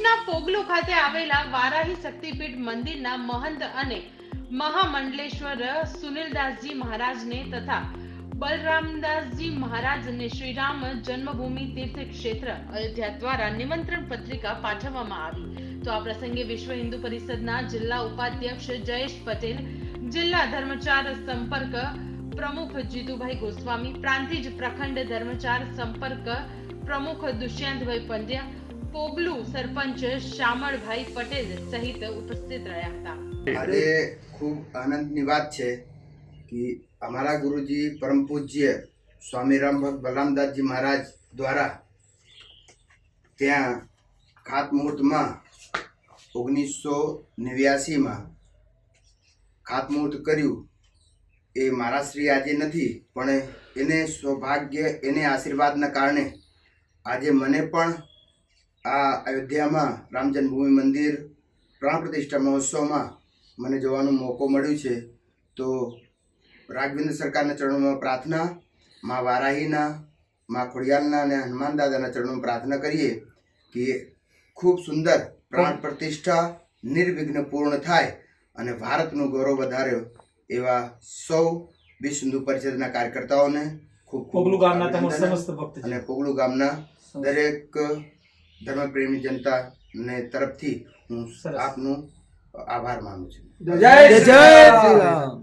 પોગલુ ખાતે આવેલા વારાહી શક્તિપીઠ મંદિરના મહંત અને મહામંડલેશ્વર સુનિલદાસજી મહારાજને તથા બલરામદાસજી મહારાજને શ્રીરામ જન્મભૂમિ તીર્થ ક્ષેત્ર અયોધ્યા દ્વારા નિમંત્રણ પત્રિકા પાઠવવામાં આવી. તો આ પ્રસંગે વિશ્વ હિન્દુ પરિષદના જિલ્લા ઉપાધ્યક્ષ જયેશ પટેલ, જિલ્લા ધર્મચાર સંપર્ક પ્રમુખ જીતુભાઈ ગોસ્વામી, પ્રાંતિજ પ્રખંડ ધર્મચાર સંપર્ક પ્રમુખ દુષ્યંતભાઈ પંડ્યા પોગલુ સરપંચ શામળભાઈ પટેલ સહિત ઉપસ્થિત રહ્યા હતા. આજે ખૂબ આનંદની વાત છે કે અમારા ગુરુજી પરમ પૂજ્ય સ્વામી રામ બલામદાસજી મહારાજ દ્વારા ત્યાં ખાતમુહૂર્તમાં ઓગણીસો નેવ્યાસીમાં ખાતમુહૂર્ત કર્યું. એ મારા શ્રી આજે નથી, પણ એને સૌભાગ્ય, એને આશીર્વાદના કારણે આજે મને પણ આ અયોધ્યામાં રામ જન્મભૂમિ મંદિર પ્રાણ પ્રતિષ્ઠા મહોત્સવમાં મને જોવાનો મોકો મળ્યો છે. તો રાઘવેન્દ્ર સરકારના ચરણોમાં પ્રાર્થના મા વારાહીના મા ખોડિયાલના અને હનુમાન દાદાના ચરણોમાં પ્રાર્થના કરીએ કે ખૂબ સુંદર પ્રાણ પ્રતિષ્ઠા નિર્વિઘ્ન પૂર્ણ થાય અને ભારતનું ગૌરવ વધાર્યો એવા સૌ વિશ્વ હિન્દુ પરિષદના કાર્યકર્તાઓને ખૂબ પોગલું ગામના અને પોગલું ગામના દરેક ધર્મપ્રેમી જનતાને તરફથી હું. આપનું આભાર માનું છું. જય જય શ્રી રામ.